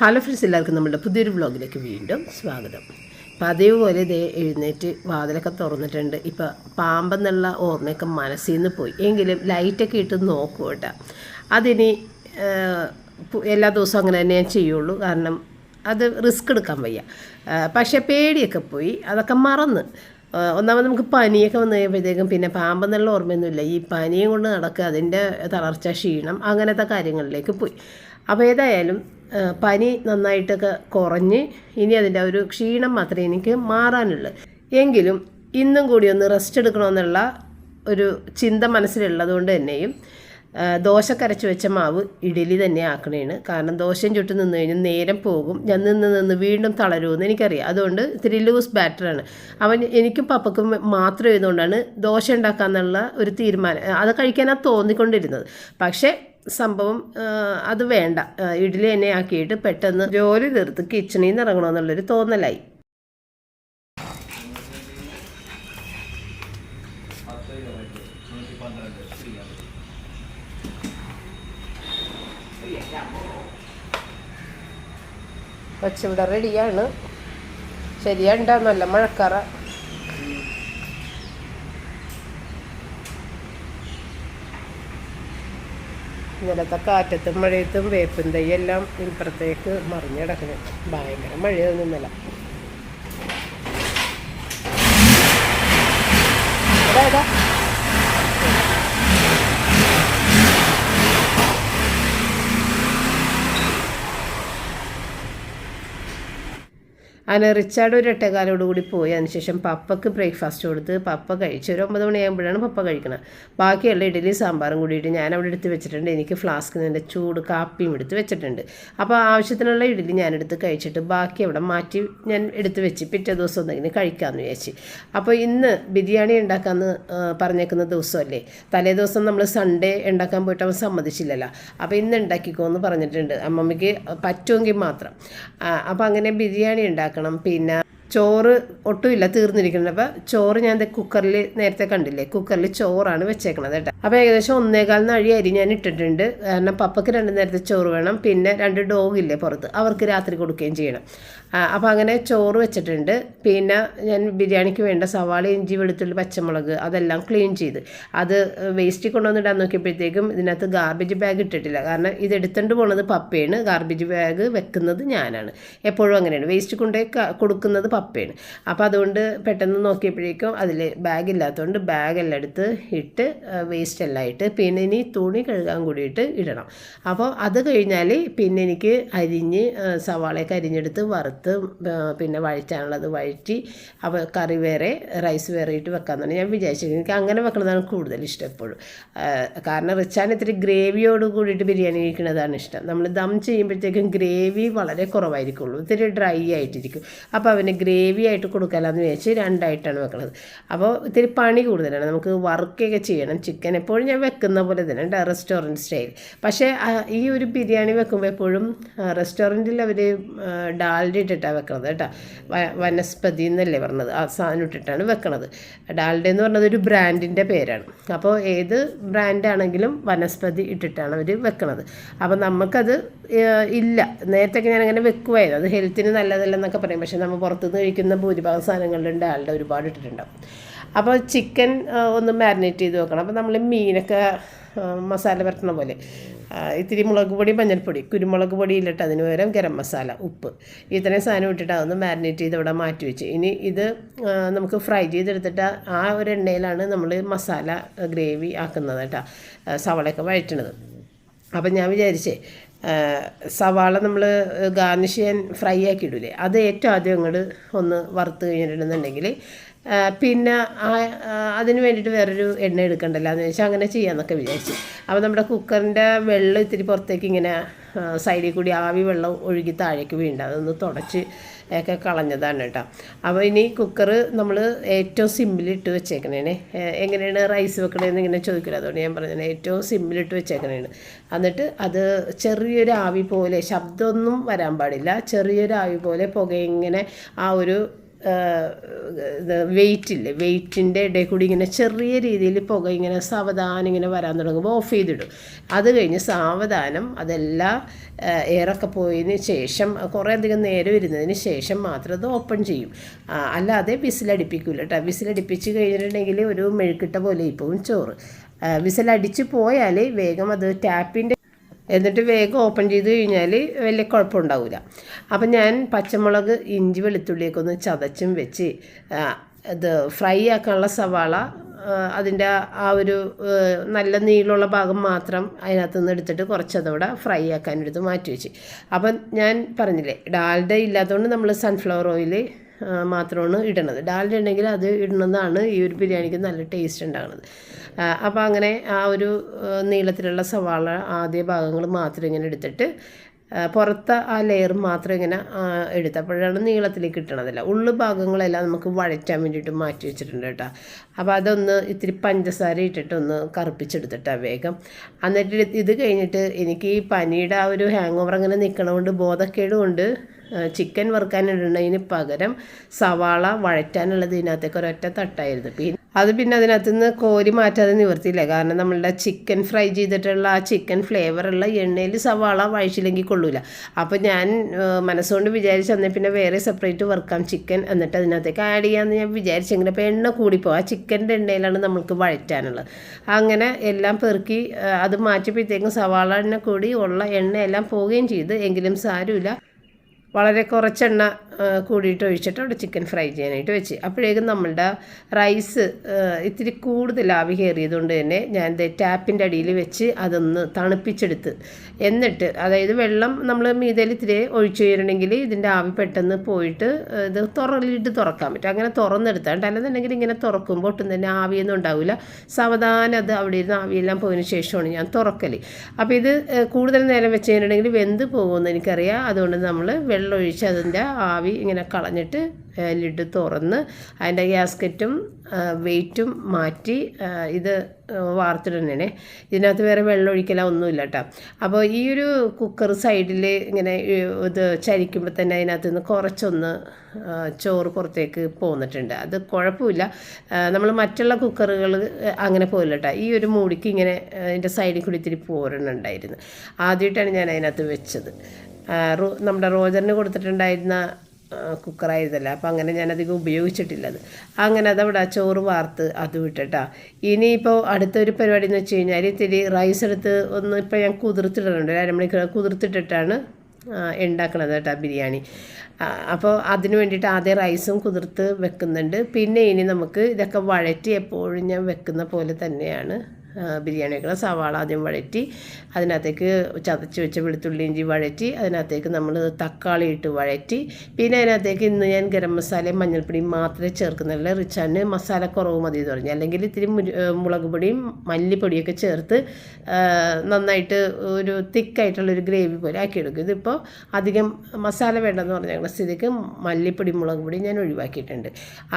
Hello friends എല്ലാവർക്കും നമ്മുടെ പുതിയൊരു വ്ളോഗിലേക്ക് വീണ്ടും സ്വാഗതം. പതിവ് പോലെ ഇതേ എഴുന്നേറ്റ് വാതിലൊക്കെ തുറന്നിട്ടുണ്ട്. ഇപ്പം പാമ്പെന്നുള്ള ഓർമ്മയൊക്കെ മനസ്സിൽ നിന്ന് പോയി. എങ്കിലും ലൈറ്റൊക്കെ ഇട്ട് നോക്കും കേട്ടോ. അതിനി എല്ലാ ദിവസവും അങ്ങനെ തന്നെ ഞാൻ ചെയ്യുള്ളൂ. കാരണം അത് റിസ്ക് എടുക്കാൻ വയ്യ. പക്ഷേ പേടിയൊക്കെ പോയി. അതൊക്കെ മറന്ന്. ഒന്നാമത് നമുക്ക് പനിയൊക്കെ വന്നു കഴിയുമ്പോഴത്തേക്കും പിന്നെ പാമ്പെന്നുള്ള ഓർമ്മയൊന്നുമില്ല. ഈ പനിയും കൊണ്ട് നടക്കുക അതിന്റെ തളർച്ച ക്ഷീണം അങ്ങനത്തെ കാര്യങ്ങളിലേക്ക് പോയി. അപ്പോൾ ഏതായാലും പനി നന്നായിട്ടൊക്കെ കുറഞ്ഞ് ഇനി അതിന്റെ ഒരു ക്ഷീണം മാത്രമേ എനിക്ക് മാറാനുള്ളൂ. എങ്കിലും ഇന്നും കൂടി ഒന്ന് റെസ്റ്റ് എടുക്കണമെന്നുള്ള ഒരു ചിന്ത മനസ്സിലുള്ളത് കൊണ്ട് തന്നെയും ദോശ കരച്ച് വെച്ച മാവ് ഇഡലി തന്നെ ആക്കണേണ്. കാരണം ദോശയും ചുട്ട് നിന്ന് കഴിഞ്ഞാൽ നേരം പോകും. ഞാൻ നിന്ന് നിന്ന് വീണ്ടും തളരുമെന്ന് എനിക്കറിയാം. അതുകൊണ്ട് ഇത്തിരി ലൂസ് ബാറ്ററാണ് അവൻ എനിക്കും പപ്പക്കും മാത്രം ഇതുകൊണ്ടാണ് ദോശ ഉണ്ടാക്കാന്നുള്ള ഒരു തീരുമാനം അത് കഴിക്കാനാണ് തോന്നിക്കൊണ്ടിരുന്നത്. പക്ഷേ സംഭവം അത് വേണ്ട. ഇഡ്ഡലി തന്നെ ആക്കിയിട്ട് പെട്ടെന്ന് ജോലി തീർത്ത് കിച്ചണിൽ നിന്ന് ഇറങ്ങണമെന്നുള്ളൊരു തോന്നലായി. പച്ചവിടെ റെഡിയാണ് ശരിയാണ്ടാ നല്ല മഴക്കാറ. ഇന്നലത്തെ കാറ്റത്തും മഴയത്തും വേപ്പും തൈയെല്ലാം ഇപ്പുറത്തേക്ക് മറിഞ്ഞ് കിടക്കുന്നത് ഭയങ്കര മഴയൊന്നും ഇന്നലെ. എടാ, അങ്ങനെ റിച്ചാർഡ് ഒരു എട്ടേകാലോട് കൂടി പോയി. അതിനുശേഷം പപ്പയ്ക്ക് ബ്രേക്ക്ഫാസ്റ്റ് കൊടുത്ത് പപ്പ കഴിച്ച് ഒരു ഒമ്പത് മണിയാകുമ്പോഴാണ് പപ്പ കഴിക്കുന്നത് ബാക്കിയുള്ള ഇഡലി സാമ്പാറും കൂടിയിട്ട് ഞാൻ അവിടെ എടുത്ത് വെച്ചിട്ടുണ്ട്. എനിക്ക് ഫ്ലാസ്കിൽ നിന്ന് ചൂട് കാപ്പിയും എടുത്ത് വെച്ചിട്ടുണ്ട്. അപ്പോൾ ആവശ്യത്തിനുള്ള ഇഡലി ഞാൻ എടുത്ത് കഴിച്ചിട്ട് ബാക്കി അവിടെ മാറ്റി ഞാൻ എടുത്ത് വെച്ച് പിറ്റേ ദിവസം എന്തെങ്കിലും കഴിക്കാമെന്ന് വിചാരിച്ച്. അപ്പോൾ ഇന്ന് ബിരിയാണി ഉണ്ടാക്കാമെന്ന് പറഞ്ഞേക്കുന്ന ദിവസമല്ലേ? തലേ ദിവസം നമ്മൾ സൺഡേ ഉണ്ടാക്കാൻ പോയിട്ട് അവൻ സമ്മതിച്ചില്ലല്ലോ. അപ്പോൾ ഇന്ന് ഉണ്ടാക്കിക്കോ എന്ന് പറഞ്ഞിട്ടുണ്ട്. അമ്മമ്മയ്ക്ക് പറ്റുമെങ്കിൽ മാത്രം. അപ്പോൾ അങ്ങനെ ബിരിയാണി ഉണ്ടാക്കണം. പിന്നെ ചോറ് ഒട്ടുമില്ല തീർന്നിരിക്കുന്നത് അപ്പോൾ ചോറ് ഞാൻ കുക്കറിൽ നേരത്തെ കണ്ടില്ലേ? കുക്കറിൽ ചോറാണ് വെച്ചേക്കണത് കേട്ടോ. അപ്പോൾ ഏകദേശം ഒന്നേകാൽ നഴി അരി ഞാൻ ഇട്ടിട്ടുണ്ട്. കാരണം പപ്പയ്ക്ക് രണ്ട് നേരത്തെ ചോറ് വേണം പിന്നെ രണ്ട് ഡോഗ് ഇല്ലേ പുറത്ത് അവർക്ക് രാത്രി കൊടുക്കുകയും ചെയ്യണം. അപ്പോൾ അങ്ങനെ ചോറ് വെച്ചിട്ടുണ്ട്. പിന്നെ ഞാൻ ബിരിയാണിക്ക് വേണ്ട സവാള ഇഞ്ചി വെളുത്തുള്ളി പച്ചമുളക് അതെല്ലാം ക്ലീൻ ചെയ്ത് അത് വേസ്റ്റ് കൊണ്ടുവന്നിടാൻ നോക്കിയപ്പോഴത്തേക്കും ഇതിനകത്ത് ഗാർബേജ് ബാഗ് ഇട്ടിട്ടില്ല. കാരണം ഇത് എടുത്തുകൊണ്ട് പോണത് പപ്പയാണ്. ഗാർബേജ് ബാഗ് വെക്കുന്നത് ഞാനാണ്. എപ്പോഴും അങ്ങനെയാണ്. വേസ്റ്റ് കൊണ്ടുപോയി കൊടുക്കുന്നത് പപ്പയാണ്. അപ്പോൾ അതുകൊണ്ട് പെട്ടെന്ന് നോക്കിയപ്പോഴേക്കും അതിൽ ബാഗ് ഇല്ലാത്തതുകൊണ്ട് ബാഗ് എല്ലാം എടുത്ത് ഇട്ട് വേസ്റ്റ് എല്ലാം ഇട്ട് പിന്നെ ഇനി തുണി കഴുകാൻ കൂടിയിട്ട് ഇടണം. അപ്പോൾ അത് കഴിഞ്ഞാൽ പിന്നെ എനിക്ക് അരിഞ്ഞ് സവാളയൊക്കെ അരിഞ്ഞെടുത്ത് വറുത്ത് പിന്നെ വഴിച്ചാനുള്ളത് വഴറ്റി അപ്പോൾ കറി വേറെ റൈസ് വേറെ ഇട്ട് വെക്കാമെന്നാണ് ഞാൻ വിചാരിച്ചത്. എനിക്ക് അങ്ങനെ വെക്കുന്നതാണ് കൂടുതൽ ഇഷ്ടം എപ്പോഴും. കാരണം റിച്ചാൻ ഇത്തിരി ഗ്രേവിയോട് കൂടിയിട്ട് ബിരിയാണി കഴിക്കുന്നതാണ് ഇഷ്ടം. നമ്മൾ ദം ചെയ്യുമ്പോഴത്തേക്കും ഗ്രേവി വളരെ കുറവായിരിക്കുള്ളൂ. ഇത്തിരി ഡ്രൈ ആയിട്ടിരിക്കും. അപ്പോൾ അവന് ഗ്രേവി ആയിട്ട് കൊടുക്കാമെന്ന് വിചാരിച്ച് രണ്ടായിട്ടാണ് വെക്കുന്നത് അപ്പോൾ ഇത്തിരി പണി കൂടുതലാണ്. നമുക്ക് വർക്കൊക്കെ ചെയ്യണം. ചിക്കൻ എപ്പോഴും ഞാൻ വെക്കുന്ന പോലെ തന്നെ റെസ്റ്റോറന്റ് സ്റ്റൈൽ. പക്ഷേ ഈ ഒരു ബിരിയാണി വെക്കുമ്പോൾ എപ്പോഴും റെസ്റ്റോറന്റിൽ അവർ ഡാൽഡ ഇട്ടിട്ടാണ് വെക്കുന്നത് കേട്ടോ. വനസ്പതി എന്നല്ലേ പറഞ്ഞത്. ആ സാധനം ഇട്ടിട്ടാണ് വെക്കണത്. ഡാൽഡ എന്ന് പറഞ്ഞത് ഒരു ബ്രാൻഡിന്റെ പേരാണ്. അപ്പോൾ ഏത് ബ്രാൻഡാണെങ്കിലും വനസ്പതി ഇട്ടിട്ടാണ് അവർ വെക്കണത്. അപ്പോൾ നമുക്കത് ഇല്ല. നേരത്തെ ഞാൻ അങ്ങനെ വെക്കുമായിരുന്നു അത് ഹെൽത്തിന് നല്ലതല്ലെന്നൊക്കെ പറയും. പക്ഷേ നമ്മൾ പുറത്തുനിന്ന് കഴിക്കുന്ന ഭൂരിഭാഗം സാധനങ്ങളിലും ഡാൽഡ ഒരുപാട് ഇട്ടിട്ടുണ്ടാവും. അപ്പോൾ ചിക്കൻ ഒന്ന് മാരിനേറ്റ് ചെയ്ത് വെക്കണം. അപ്പോൾ നമ്മൾ മീനൊക്കെ മസാല പരട്ടണ പോലെ. ഇത്തിരി മുളക് പൊടി മഞ്ഞൾപ്പൊടി. കുരുമുളക് പൊടി ഇല്ലിട്ട് അതിന് പകരം ഗരം മസാല ഉപ്പ്. ഇത്രയും സാധനം ഇട്ടിട്ട് അതൊന്ന് മാരിനേറ്റ് ചെയ്ത് ഇവിടെ മാറ്റി വെച്ച്. ഇനി ഇത് നമുക്ക് ഫ്രൈ ചെയ്തെടുത്തിട്ട് ആ ഒരു എണ്ണയിലാണ് നമ്മൾ മസാല ഗ്രേവി ആക്കുന്നത് കേട്ടോ. സവളയൊക്കെ വഴറ്റണത് അപ്പം ഞാൻ വിചാരിച്ചേ സവാള നമ്മൾ ഗാർണിഷ് ചെയ്യാൻ ഫ്രൈ ആക്കി ഇടൂലേ അത് ഏറ്റവും ആദ്യം അങ്ങോട്ട് ഒന്ന് വറുത്ത് കഴിഞ്ഞിട്ടുണ്ടെന്നുണ്ടെങ്കിൽ പിന്നെ അതിന് വേണ്ടിയിട്ട് വേറൊരു എണ്ണ എടുക്കണ്ടല്ലോ? എന്ന് വെച്ചാൽ അങ്ങനെ ചെയ്യാമെന്നൊക്കെ വിചാരിച്ചു. അപ്പോൾ നമ്മുടെ കുക്കറിന്റെ വെള്ളം ഇത്തിരി പുറത്തേക്ക് ഇങ്ങനെ സൈഡിൽ കൂടി ആവി വെള്ളം ഒഴുകി താഴേക്ക് വീണ്ട അതൊന്ന് തുടച്ച് ഒക്കെ കളഞ്ഞതാണ് കേട്ടോ. അപ്പോൾ ഇനി കുക്കർ നമ്മൾ ഏറ്റവും സിമ്പിളിട്ട് വെച്ചേക്കണേനെ. എങ്ങനെയാണ് റൈസ് വെക്കണേന്ന് ഇങ്ങനെ ചോദിക്കില്ല അതുകൊണ്ട് ഞാൻ പറഞ്ഞത് ഏറ്റവും സിമ്പിളിട്ട് വെച്ചേക്കണേണ്. എന്നിട്ട് അത് ചെറിയൊരു ആവി പോലെ ശബ്ദമൊന്നും വരാൻ പാടില്ല. ചെറിയൊരു ആവി പോലെ പുക ഇങ്ങനെ ആ ഒരു ഇത് വെയിറ്റ് ഇല്ലേ വെയിറ്റിന്റെ ഇടയിൽ കൂടി ഇങ്ങനെ ചെറിയ രീതിയിൽ പുക ഇങ്ങനെ സാവധാനം ഇങ്ങനെ വരാൻ തുടങ്ങുമ്പോൾ ഓഫ് ചെയ്തിടും. അത് കഴിഞ്ഞ് സാവധാനം അതെല്ലാം എയറൊക്കെ പോയതിന് ശേഷം കുറേ അധികം നേരം ഇരുന്നതിന് ശേഷം മാത്രം അത് ഓപ്പൺ ചെയ്യും. അല്ലാതെ വിസിലടിപ്പിക്കില്ല കേട്ടോ വിസിലടിപ്പിച്ച് കഴിഞ്ഞിട്ടുണ്ടെങ്കിൽ ഒരു മെഴുക്കിട്ട പോലെ ഇപ്പോഴും ചോറ്. വിസിലടിച്ച് പോയാൽ വേഗം അത് ടാപ്പിന്റെ എന്നിട്ട് വേഗം ഓപ്പൺ ചെയ്ത് കഴിഞ്ഞാൽ വലിയ കുഴപ്പമുണ്ടാവില്ല അപ്പം ഞാൻ പച്ചമുളക് ഇഞ്ചി വെളുത്തുള്ളിയൊക്കെ ഒന്ന് ചതച്ചും വെച്ച് ഇത് ഫ്രൈ ആക്കാനുള്ള സവാള അതിന്റെ ആ ഒരു നല്ല നീളമുള്ള ഭാഗം മാത്രം അതിനകത്ത് നിന്ന് എടുത്തിട്ട് കുറച്ചതോടെ ഫ്രൈ ആക്കാനെടുത്ത് മാറ്റി വെച്ച്. അപ്പം ഞാൻ പറഞ്ഞില്ലേ ഡാൽഡ ഇല്ലാത്തതുകൊണ്ട് നമ്മൾ സൺഫ്ലവർ ഓയിൽ മാത്രമാണ് ഇടണത് ഡാൽഡ ഉണ്ടെങ്കിൽ അത് ഇടുന്നതാണ് ഈ ഒരു ബിരിയാണിക്ക് നല്ല ടേസ്റ്റ് ഉണ്ടാകുന്നത്. അപ്പോൾ അങ്ങനെ ആ ഒരു നീളത്തിലുള്ള സവാള ആദ്യ ഭാഗങ്ങൾ മാത്രം ഇങ്ങനെ എടുത്തിട്ട് പുറത്ത് ആ ലെയർ മാത്രം ഇങ്ങനെ എടുത്ത് എടുത്തപ്പോഴാണ് നീളത്തിലേക്ക് കിട്ടണതല്ല. ഉള്ളു ഭാഗങ്ങളെല്ലാം നമുക്ക് വഴറ്റാൻ വേണ്ടിയിട്ട് മാറ്റി വെച്ചിട്ടുണ്ട് കേട്ടോ. അപ്പോൾ അതൊന്ന് ഇത്തിരി പഞ്ചസാര ഇട്ടിട്ടൊന്ന് കറുപ്പിച്ചെടുത്തിട്ടാണ് വേഗം. എന്നിട്ട് ഇത് കഴിഞ്ഞിട്ട് എനിക്ക് ഈ പനിയുടെ ആ ഒരു ഹാങ് ഓവർ അങ്ങനെ ബോധക്കേട് കൊണ്ട് ചിക്കൻ വറുക്കാനിടുന്നതിന് പകരം സവാള വഴറ്റാനുള്ളത് ഇതിനകത്തേക്ക് ഒരൊറ്റ തട്ടായിരുന്നു. പിന്നെ അത് പിന്നെ അതിനകത്ത് നിന്ന് കോരി മാറ്റാതെ നിവർത്തിയില്ല. കാരണം നമ്മളുടെ ചിക്കൻ ഫ്രൈ ചെയ്തിട്ടുള്ള ആ ചിക്കൻ ഫ്ലേവറുള്ള എണ്ണയിൽ സവാള വഴിച്ചില്ലെങ്കിൽ കൊള്ളൂല. അപ്പോൾ ഞാൻ മനസ്സുകൊണ്ട് വിചാരിച്ചു അന്നേ പിന്നെ വേറെ സെപ്പറേറ്റ് വറുക്കാം ചിക്കൻ എന്നിട്ട് അതിനകത്തേക്ക് ആഡ് ചെയ്യാമെന്ന് ഞാൻ വിചാരിച്ചെങ്കിൽ അപ്പോൾ എണ്ണ കൂടിപ്പോകും ആ ചിക്കന്റെ എണ്ണയിലാണ് നമുക്ക് വഴറ്റാനുള്ളത്. അങ്ങനെ എല്ലാം പെറുക്കി അത് മാറ്റിയപ്പോഴത്തേക്കും സവാള എണ്ണ കൂടി ഉള്ള എണ്ണയെല്ലാം പോവുകയും ചെയ്ത്. എങ്കിലും സാരമില്ല. വളരെ കുറച്ചെണ്ണ കൂടിയിട്ട് ഒഴിച്ചിട്ട് അവിടെ ചിക്കൻ ഫ്രൈ ചെയ്യാനായിട്ട് വെച്ച്. അപ്പോഴേക്കും നമ്മളുടെ റൈസ് ഇത്തിരി കൂടുതൽ ആവി കയറിയതുകൊണ്ട് തന്നെ ഞാൻ ടാപ്പിന്റെ അടിയിൽ വെച്ച് അതൊന്ന് തണുപ്പിച്ചെടുത്ത്. എന്നിട്ട് അതായത് വെള്ളം നമ്മൾ മീതയിൽ ഇത്തിരി ഒഴിച്ചു വരണമെങ്കിൽ ഇതിന്റെ ആവി പെട്ടെന്ന് പോയിട്ട് ഇത് തുറലിട്ട് തുറക്കാൻ പറ്റും. അങ്ങനെ തുറന്നെടുത്താണ്ട് അല്ലെന്നുണ്ടെങ്കിൽ ഇങ്ങനെ തുറക്കുമ്പോൾ ഒട്ടും തന്നെ ആവിയൊന്നും ഉണ്ടാവില്ല. സാവധാനം അത് അവിടെ ഇരുന്ന് ആവിയെല്ലാം പോയതിന് ശേഷമാണ് ഞാൻ തുറക്കൽ. അപ്പോൾ ഇത് കൂടുതൽ നേരം വെച്ച് കഴിഞ്ഞിട്ടുണ്ടെങ്കിൽ വെന്ത് പോകുമെന്ന് എനിക്കറിയാം. അതുകൊണ്ട് നമ്മൾ വെള്ളം ഒഴിച്ച് അതിന്റെ ആവി ഇങ്ങനെ കളഞ്ഞിട്ട് ലിഡ് തുറന്ന് അതിന്റെ ഗ്യാസ്കറ്റും വെയിറ്റും മാറ്റി ഇത് വാർത്തിടണേ ഇതിനകത്ത് വേറെ വെള്ളം ഒഴിക്കല ഒന്നുമില്ല കേട്ടോ. അപ്പോൾ ഈ ഒരു കുക്കർ സൈഡിൽ ഇങ്ങനെ ഇത് ചരിക്കുമ്പോൾ തന്നെ അതിനകത്ത് നിന്ന് കുറച്ചൊന്ന് ചോറ് പുറത്തേക്ക് പോന്നിട്ടുണ്ട്. അത് കുഴപ്പമില്ല. നമ്മൾ മറ്റുള്ള കുക്കറുകൾ അങ്ങനെ പോയില്ല കേട്ടോ. ഈ ഒരു മൂടിക്ക് ഇങ്ങനെ അതിന്റെ സൈഡിൽ കൂടി ഇത്തിരി പോരണുണ്ടായിരുന്നു ആദ്യമായിട്ടാണ് ഞാൻ അതിനകത്ത് വെച്ചത്. നമ്മുടെ റോജറിന് കൊടുത്തിട്ടുണ്ടായിരുന്ന ആ, അപ്പോൾ അപ്പം അങ്ങനെ ഞാനധികം ഉപയോഗിച്ചിട്ടില്ലത്. അങ്ങനെ അതവിടെ ചോറ് വാർത്ത് അത് വിട്ടിട്ടാ. ഇനിയിപ്പോൾ അടുത്തൊരു പരിപാടി എന്ന് വെച്ച് കഴിഞ്ഞാൽ ഇത്തിരി റൈസ് എടുത്ത് ഒന്ന് ഇപ്പോൾ ഞാൻ കുതിർത്തിടുന്നുണ്ട് അരമണിക്കൂർ കുതിർത്തിട്ടിട്ടാണ് ഉണ്ടാക്കണത് കേട്ടോ ബിരിയാണി. അപ്പോൾ അതിന് വേണ്ടിയിട്ട് ആദ്യം റൈസും കുതിർത്ത് വെക്കുന്നുണ്ട്. പിന്നെ ഇനി നമുക്ക് ഇതൊക്കെ വഴറ്റി എപ്പോഴും ഞാൻ വെക്കുന്ന പോലെ തന്നെയാണ്. ബിരിയാണി വെക്കണം സവാള ആദ്യം വഴറ്റി അതിനകത്തേക്ക് ചതച്ച് വെച്ച വെളുത്തുള്ളി ഇഞ്ചി വഴറ്റി അതിനകത്തേക്ക് നമ്മൾ തക്കാളി ഇട്ട് വഴറ്റി പിന്നെ അതിനകത്തേക്ക് ഇന്ന് ഞാൻ ഗരം മസാലയും മഞ്ഞൾപ്പൊടിയും മാത്രമേ ചേർക്കുന്നുള്ളൂ. റിച്ചാന് മസാല കുറവ് മതി എന്ന് പറഞ്ഞു. അല്ലെങ്കിൽ ഇത്തിരി മുളക് പൊടിയും മല്ലിപ്പൊടിയൊക്കെ ചേർത്ത് നന്നായിട്ട് ഒരു തിക്കായിട്ടുള്ളൊരു ഗ്രേവി പോലെ ആക്കിയെടുക്കും ഇതിപ്പോൾ അധികം മസാല വേണ്ടെന്ന് പറഞ്ഞ ഞങ്ങളുടെ സ്ഥിതിക്ക് മല്ലിപ്പൊടി മുളക് പൊടി ഞാൻ ഒഴിവാക്കിയിട്ടുണ്ട്.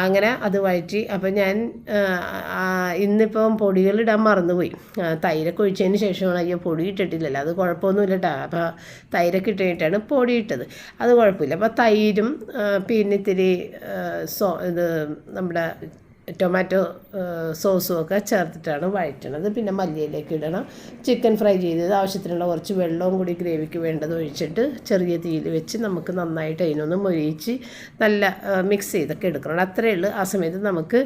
അങ്ങനെ അത് വഴറ്റി അപ്പോൾ ഞാൻ ഇന്നിപ്പം പൊടികളിടാൻ മറന്നുപോയി പോയി തൈരൊക്കെ ഒഴിച്ചതിന് ശേഷമാണ് അയ്യോ പൊടി ഇട്ടിട്ടില്ലല്ലോ അത് കുഴപ്പമൊന്നുമില്ല കേട്ടോ അപ്പോൾ തൈരൊക്കെ ഇട്ടിട്ടാണ് പൊടി ഇട്ടത് അത് കുഴപ്പമില്ല. അപ്പോൾ തൈരും പിന്നെ ഇത്തിരി സോ ഇത് നമ്മുടെ ടൊമാറ്റോ സോസും ഒക്കെ ചേർത്തിട്ടാണ് വഴറ്റണത്. പിന്നെ മല്ലിയിലേക്ക് ഇടണം. ചിക്കൻ ഫ്രൈ ചെയ്തത് ആവശ്യത്തിനുള്ള കുറച്ച് വെള്ളവും കൂടി ഗ്രേവിക്ക് വേണ്ടത് ഒഴിച്ചിട്ട് ചെറിയ തീയിൽ വെച്ച് നമുക്ക് നന്നായിട്ട് അതിനൊന്ന് മൊരിയിച്ച് നല്ല മിക്സ് ചെയ്തൊക്കെ എടുക്കണം. അത്രയേ ഉള്ളൂ. ആ സമയത്ത് നമുക്ക്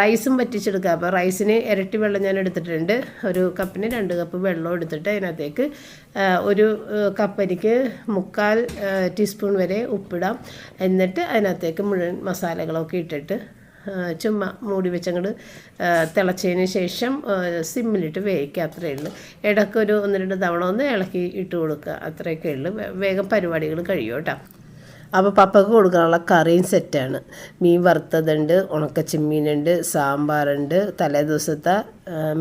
റൈസും വറ്റിച്ചെടുക്കാം അപ്പോൾ റൈസിന് ഇരട്ടി വെള്ളം ഞാൻ എടുത്തിട്ടുണ്ട്. ഒരു കപ്പിന് രണ്ട് കപ്പ് വെള്ളം എടുത്തിട്ട് അതിനകത്തേക്ക് ഒരു കപ്പരിക്ക് മുക്കാൽ ടീസ്പൂൺ വരെ ഉപ്പിടാം. എന്നിട്ട് അതിനകത്തേക്ക് മുഴുവൻ മസാലകളൊക്കെ ഇട്ടിട്ട് ചുമ്മാ മൂടി വെച്ചങ്ങോട്ട് തിളച്ചതിന് ശേഷം സിമ്മിലിട്ട് വേവിക്കുക അത്രയേ ഉള്ളൂ. ഇടയ്ക്ക് ഒരു ഒന്ന് രണ്ട് തവണ ഒന്ന് ഇളക്കി ഇട്ട് കൊടുക്കുക അത്രയൊക്കെ ഉള്ളൂ. വേഗം പരിപാടികൾ കഴിയും കേട്ടോ അപ്പോൾ പപ്പക്ക് കൊടുക്കാനുള്ള കറിയും സെറ്റാണ് മീൻ വറുത്തതുണ്ട് ഉണക്കച്ചിമ്മീനുണ്ട് സാമ്പാറുണ്ട് തലേ ദിവസത്തെ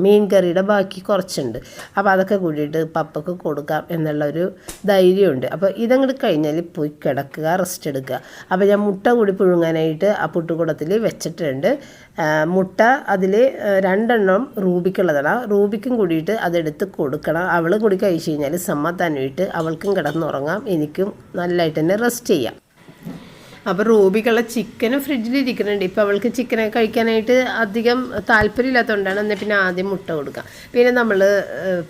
മീൻ കറിയുടെ ബാക്കി കുറച്ചുണ്ട്. അപ്പോൾ അതൊക്കെ കൂടിയിട്ട് പപ്പക്ക് കൊടുക്കാം എന്നുള്ളൊരു ധൈര്യമുണ്ട്. അപ്പോൾ ഇതങ്ങോട്ട് കഴിഞ്ഞാൽ പോയി കിടക്കുക റെസ്റ്റ് എടുക്കുക. അപ്പോൾ ഞാൻ മുട്ട കൂടി പുഴുങ്ങാനായിട്ട് ആ പുട്ടുകുടത്തിൽ വെച്ചിട്ടുണ്ട്. മുട്ട അതിൽ രണ്ടെണ്ണം റൂബിക്കുള്ളതാണ്. റൂബിക്കും കൂടിയിട്ട് അതെടുത്ത് കൊടുക്കണം. അവൾ കൂടി കഴിച്ചു കഴിഞ്ഞാൽ സമാധാനമായിട്ട് അവൾക്കും കിടന്നുറങ്ങാം. എനിക്കും നല്ലതായിട്ട് തന്നെ റെസ്റ്റ് ചെയ്യാം. അപ്പോൾ റൂബിക്കുള്ള ചിക്കനും ഫ്രിഡ്ജിൽ ഇരിക്കുന്നുണ്ട്. ഇപ്പോൾ അവൾക്ക് ചിക്കനെ കഴിക്കാനായിട്ട് അധികം താല്പര്യമില്ലാത്തതുകൊണ്ടാണ് എന്നാൽ പിന്നെ ആദ്യം മുട്ട കൊടുക്കുക പിന്നെ നമ്മൾ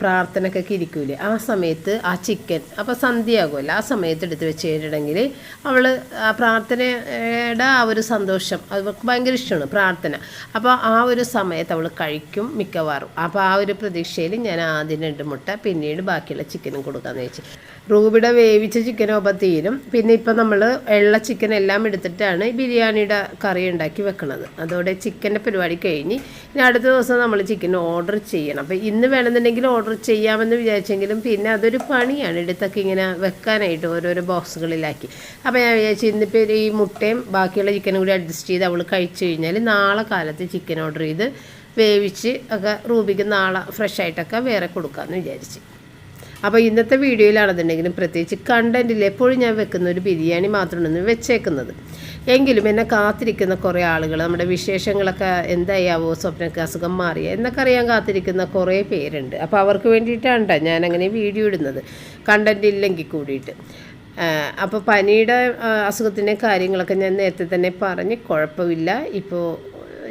പ്രാർത്ഥനക്കൊക്കെ ഇരിക്കൂലേ. ആ സമയത്ത് ആ ചിക്കൻ അപ്പോൾ സന്ധ്യയാകുമല്ലോ. ആ സമയത്ത് എടുത്ത് വെച്ച് കഴിഞ്ഞിട്ടുണ്ടെങ്കിൽ അവൾ ആ പ്രാർത്ഥനയുടെ ആ ഒരു സന്തോഷം അവൾക്ക് ഭയങ്കര ഇഷ്ടമാണ് പ്രാർത്ഥന. അപ്പോൾ ആ ഒരു സമയത്ത് അവൾ കഴിക്കും മിക്കവാറും. അപ്പോൾ ആ ഒരു പ്രതീക്ഷയിൽ ഞാൻ ആദ്യം രണ്ട് മുട്ട പിന്നീട് ബാക്കിയുള്ള ചിക്കനും കൊടുക്കാമെന്ന് വെച്ച് റൂബിയുടെ വേവിച്ച ചിക്കനൊപ്പം തീരും. പിന്നെ ഇപ്പം നമ്മൾ വെള്ള ചിക്കൻ എല്ലാം എടുത്തിട്ടാണ് ബിരിയാണിയുടെ കറി ഉണ്ടാക്കി വെക്കുന്നത് അതോടെ ചിക്കന്റെ പരിപാടി കഴിഞ്ഞ് ഇനി അടുത്ത ദിവസം നമ്മൾ ചിക്കൻ ഓർഡർ ചെയ്യണം. അപ്പോൾ ഇന്ന് വേണമെന്നുണ്ടെങ്കിൽ ഓർഡർ ചെയ്യാമെന്ന് വിചാരിച്ചെങ്കിലും പിന്നെ അതൊരു പണിയാണ്. എടുത്തൊക്കെ ഇങ്ങനെ വെക്കാനായിട്ട് ഓരോരോ ബോക്സുകളിലാക്കി. അപ്പോൾ ഞാൻ വിചാരിച്ചു ഇന്നിപ്പോൾ ഈ മുട്ടയും ബാക്കിയുള്ള ചിക്കനും കൂടി അഡ്ജസ്റ്റ് ചെയ്ത് അവൾ കഴിച്ചു കഴിഞ്ഞാൽ നാളെ കാലത്ത് ചിക്കൻ ഓർഡർ ചെയ്ത് വേവിച്ച് ഒക്കെ റൂബിക്ക് നാളെ ഫ്രഷായിട്ടൊക്കെ വേറെ കൊടുക്കാമെന്ന് വിചാരിച്ച്. അപ്പോൾ ഇന്നത്തെ വീഡിയോയിലാണെന്നുണ്ടെങ്കിലും പ്രത്യേകിച്ച് കണ്ടന്റിൽ എപ്പോഴും ഞാൻ വെക്കുന്ന ഒരു ബിരിയാണി മാത്രമാണ് വെച്ചേക്കുന്നത്. എങ്കിലും എന്നെ കാത്തിരിക്കുന്ന കുറേ ആളുകൾ നമ്മുടെ വിശേഷങ്ങളൊക്കെ എന്തായാവോ സ്വപ്നക്ക് അസുഖം മാറിയ എന്നൊക്കെ അറിയാൻ കാത്തിരിക്കുന്ന കുറേ പേരുണ്ട്. അപ്പോൾ അവർക്ക് വേണ്ടിയിട്ടാണ് ട്ടോ ഞാൻ അങ്ങനെ വീഡിയോ ഇടുന്നത്. കണ്ടന്റ് ഇല്ലെങ്കിൽ കൂടിയിട്ട്. അപ്പോൾ പനിയുടെ അസുഖത്തിന്റെ കാര്യങ്ങളൊക്കെ ഞാൻ നേരത്തെ തന്നെ പറഞ്ഞ് കുഴപ്പമില്ല. ഇപ്പോൾ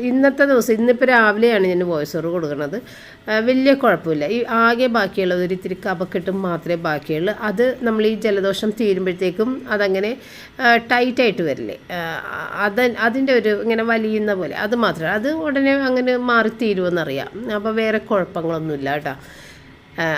ഇന്നത്തെ ദിവസം ഇന്നിപ്പോൾ രാവിലെയാണ് ഞാൻ വോയിസ് ഓവർ കൊടുക്കുന്നത് വലിയ കുഴപ്പമില്ല. ഈ ആകെ ബാക്കിയുള്ളത് ഒരു ഇത്തിരി കപക്കെട്ടും മാത്രമേ ബാക്കിയുള്ളൂ. അത് നമ്മൾ ഈ ജലദോഷം തീരുമ്പോഴത്തേക്കും അതങ്ങനെ ടൈറ്റായിട്ട് വരില്ലേ? അത് അതിന്റെ ഒരു ഇങ്ങനെ വലിയുന്ന പോലെ. അത് മാത്രമേ അത് ഉടനെ അങ്ങനെ മാറി തീരുമെന്നറിയാം അപ്പോൾ വേറെ കുഴപ്പങ്ങളൊന്നുമില്ല കേട്ടോ.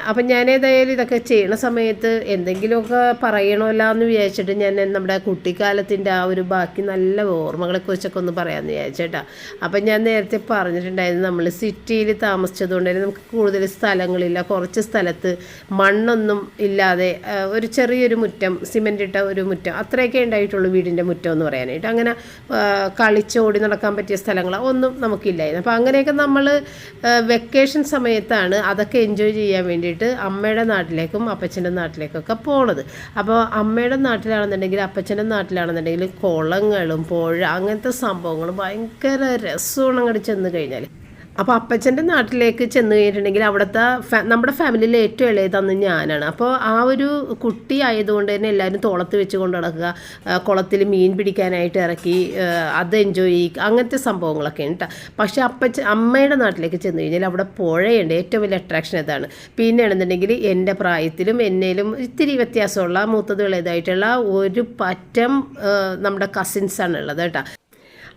അപ്പം ഞാൻ ഏതായാലും ഇതൊക്കെ ചെയ്യണ സമയത്ത് എന്തെങ്കിലുമൊക്കെ പറയണമല്ലോ എന്ന് വിചാരിച്ചിട്ട് ഞാൻ നമ്മുടെ കുട്ടിക്കാലത്തിന്റെ ആ ഒരു ബാക്കി നല്ല ഓർമ്മകളെക്കുറിച്ചൊക്കെ ഒന്ന് പറയാമെന്ന് വിചാരിച്ചേട്ടാ. അപ്പം ഞാൻ നേരത്തെ പറഞ്ഞിട്ടുണ്ടായിരുന്നു നമ്മൾ സിറ്റിയിൽ താമസിച്ചതുകൊണ്ട് തന്നെ നമുക്ക് കൂടുതൽ സ്ഥലങ്ങളില്ല. കുറച്ച് സ്ഥലത്ത് മണ്ണൊന്നും ഇല്ലാതെ ഒരു ചെറിയൊരു മുറ്റം സിമെന്റ് ഇട്ട ഒരു മുറ്റം അത്രയൊക്കെ ഉണ്ടായിട്ടുള്ളൂ വീടിന്റെ മുറ്റം എന്ന് പറയാനായിട്ട്. അങ്ങനെ കളിച്ചോടി നടക്കാൻ പറ്റിയ സ്ഥലങ്ങൾ ഒന്നും നമുക്കില്ലായിരുന്നു. അപ്പോൾ അങ്ങനെയൊക്കെ നമ്മൾ വെക്കേഷൻ സമയത്താണ് അതൊക്കെ എൻജോയ് ചെയ്യാൻ വേണ്ടിയിട്ട് അമ്മയുടെ നാട്ടിലേക്കും അപ്പച്ചന്റെ നാട്ടിലേക്കൊക്കെ പോണത്. അപ്പോൾ അമ്മയുടെ നാട്ടിലാണെന്നുണ്ടെങ്കിൽ അപ്പച്ചന്റെ നാട്ടിലാണെന്നുണ്ടെങ്കിൽ കുളങ്ങളും പുഴ അങ്ങനത്തെ സംഭവങ്ങളും ഭയങ്കര രസമാണ് അങ്ങോട്ട് ചെന്ന് കഴിഞ്ഞാൽ അപ്പോൾ അപ്പച്ചന്റെ നാട്ടിലേക്ക് ചെന്ന് കഴിഞ്ഞിട്ടുണ്ടെങ്കിൽ അവിടുത്തെ നമ്മുടെ ഫാമിലിയിൽ ഏറ്റവും ഇളയത് അന്ന് ഞാനാണ്. അപ്പോൾ ആ ഒരു കുട്ടി ആയതുകൊണ്ട് തന്നെ എല്ലാവരും തോളത്ത് വെച്ച് കൊണ്ട് നടക്കുക കുളത്തിൽ മീൻ പിടിക്കാനായിട്ട് ഇറക്കി അത് എൻജോയ് ചെയ്യുക അങ്ങനത്തെ സംഭവങ്ങളൊക്കെ ഉണ്ട്. പക്ഷേ അപ്പച്ച അമ്മയുടെ നാട്ടിലേക്ക് ചെന്ന് കഴിഞ്ഞാൽ അവിടെ പുഴയുണ്ട് ഏറ്റവും വലിയ അട്രാക്ഷൻ അതാണ് പിന്നെ ആണെന്നുണ്ടെങ്കിൽ എന്റെ പ്രായത്തിലും എന്നേലും ഇത്തിരി വ്യത്യാസമുള്ള മൂത്തത് ഇളയതായിട്ടുള്ള ഒരു പറ്റം നമ്മുടെ കസിൻസാണ് ഉള്ളത് കേട്ടോ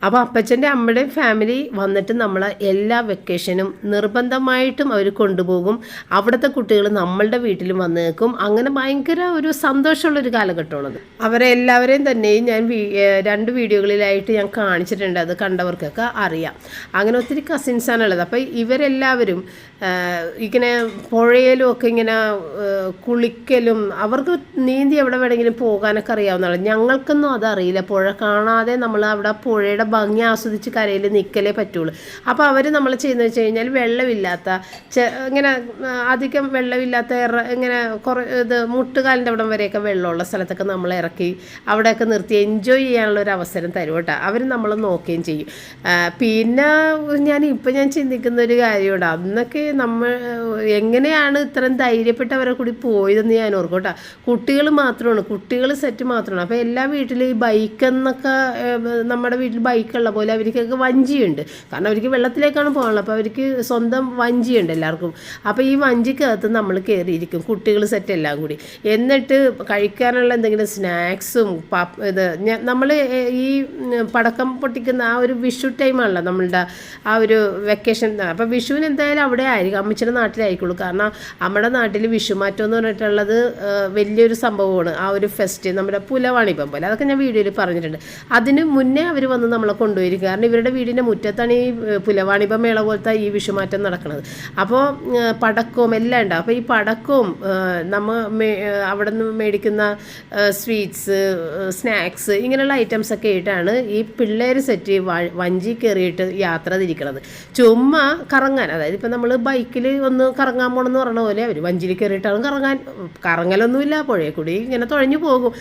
അപ്പോൾ അപ്പച്ചന്റെ അമ്മയുടെയും ഫാമിലി വന്നിട്ട് നമ്മളെ എല്ലാ വെക്കേഷനും നിർബന്ധമായിട്ടും അവർ കൊണ്ടുപോകും. അവിടുത്തെ കുട്ടികൾ നമ്മളുടെ വീട്ടിലും വന്ന് നിൽക്കും. അങ്ങനെ ഭയങ്കര ഒരു സന്തോഷമുള്ളൊരു കാലഘട്ടമാണത് അവരെ എല്ലാവരെയും തന്നെയും ഞാൻ രണ്ട് വീഡിയോകളിലായിട്ട് ഞാൻ കാണിച്ചിട്ടുണ്ട്. അത് കണ്ടവർക്കൊക്കെ അറിയാം. അങ്ങനെ ഒത്തിരി കസിൻസാണ് ഉള്ളത് അപ്പോൾ ഇവരെല്ലാവരും ഇങ്ങനെ പുഴയിലും ഒക്കെ ഇങ്ങനെ കുളിക്കലും അവർക്ക് നീന്തി എവിടെ വേണമെങ്കിലും പോകാനൊക്കെ അറിയാവുന്നതാണ്. ഞങ്ങൾക്കൊന്നും അതറിയില്ല. പുഴ കാണാതെ നമ്മൾ അവിടെ പുഴയുടെ ഭംഗി ആസ്വദിച്ച് കരയിൽ നിൽക്കലേ പറ്റുള്ളൂ. അപ്പോൾ അവർ നമ്മൾ ചെയ്യുന്നത് വെച്ച് കഴിഞ്ഞാൽ വെള്ളമില്ലാത്ത ഇങ്ങനെ അധികം വെള്ളമില്ലാത്ത ഇറ ഇങ്ങനെ കുറേ ഇത് മുട്ടുകാലിന്റെ അവിടം വരെയൊക്കെ വെള്ളമുള്ള സ്ഥലത്തൊക്കെ നമ്മൾ ഇറക്കി അവിടെയൊക്കെ നിർത്തി എൻജോയ് ചെയ്യാനുള്ള ഒരു അവസരം തരും കേട്ടോ. അവർ നമ്മൾ നോക്കുകയും ചെയ്യും. പിന്നെ ഞാൻ ഇപ്പം ഞാൻ ചിന്തിക്കുന്ന ഒരു കാര്യമുണ്ട് അന്നൊക്കെ നമ്മൾ എങ്ങനെയാണ് ഇത്രയും ധൈര്യപ്പെട്ടവരെ കൂടി പോയതെന്ന് ഞാൻ ഓർക്കും കേട്ടോ. കുട്ടികൾ മാത്രമാണ് കുട്ടികൾ സെറ്റ് മാത്രമാണ്. അപ്പോൾ എല്ലാ വീട്ടിലും ഈ ബൈക്ക് എന്നൊക്കെ നമ്മുടെ വീട്ടിൽ ബൈക്കുള്ള പോലെ അവർക്കൊക്കെ വഞ്ചിയുണ്ട്. കാരണം അവർക്ക് വെള്ളത്തിലേക്കാണ് പോകാനുള്ളത്. അപ്പോൾ അവർക്ക് സ്വന്തം വഞ്ചിയുണ്ട് എല്ലാവർക്കും. അപ്പോൾ ഈ വഞ്ചിക്കകത്ത് നമ്മൾ കയറിയിരിക്കും. കുട്ടികൾ സെറ്റ് എല്ലാം കൂടി. എന്നിട്ട് കഴിക്കാനുള്ള എന്തെങ്കിലും സ്നാക്സും ഇത് നമ്മൾ ഈ പടക്കം പൊട്ടിക്കുന്ന ആ ഒരു വിഷു ടൈമാണല്ലോ നമ്മളുടെ ആ ഒരു വെക്കേഷൻ അപ്പോൾ വിഷുവിന് എന്തായാലും അവിടെ ആയിരിക്കും. അമ്മച്ചിയുടെ നാട്ടിലായിരിക്കുള്ളൂ. കാരണം നമ്മുടെ നാട്ടിൽ വിഷു മാറ്റം എന്ന് പറഞ്ഞിട്ടുള്ളത് വലിയൊരു സംഭവമാണ്. ആ ഒരു ഫെസ്റ്റ് നമ്മുടെ പുലവാണിപ്പം പോലെ. അതൊക്കെ ഞാൻ വീഡിയോയിൽ പറഞ്ഞിട്ടുണ്ട്. അതിന് മുന്നേ അവർ വന്ന് നമ്മളെ കൊണ്ടുവരും കാരണം ഇവരുടെ വീടിന്റെ മുറ്റത്താണ് ഈ ഏ, മേള പോലത്തെ ഈ വിഷുമാറ്റം നടക്കുന്നത് അപ്പോൾ പടക്കവും എല്ലാം ഉണ്ടാവും. അപ്പോൾ ഈ പടക്കവും നമ്മൾ അവിടെ നിന്ന് മേടിക്കുന്ന സ്വീറ്റ്സ് സ്നാക്സ് ഇങ്ങനെയുള്ള ഐറ്റംസ് ഒക്കെ ആയിട്ടാണ് ഈ പിള്ളേർ സെറ്റ് വഞ്ചി കയറിയിട്ട് യാത്ര തിരിക്കണത്. ചുമ്മാ കറങ്ങാൻ. അതായത് ഇപ്പം നമ്മൾ ബൈക്കിൽ ഒന്ന് കറങ്ങാൻ പോകണമെന്ന് പറഞ്ഞ പോലെ അവർ വഞ്ചിയിൽ കയറിയിട്ടാണ് കറങ്ങാൻ. കറങ്ങലൊന്നുമില്ല പുഴയിൽ കൂടി ഇങ്ങനെ തുഴഞ്ഞു പോകും.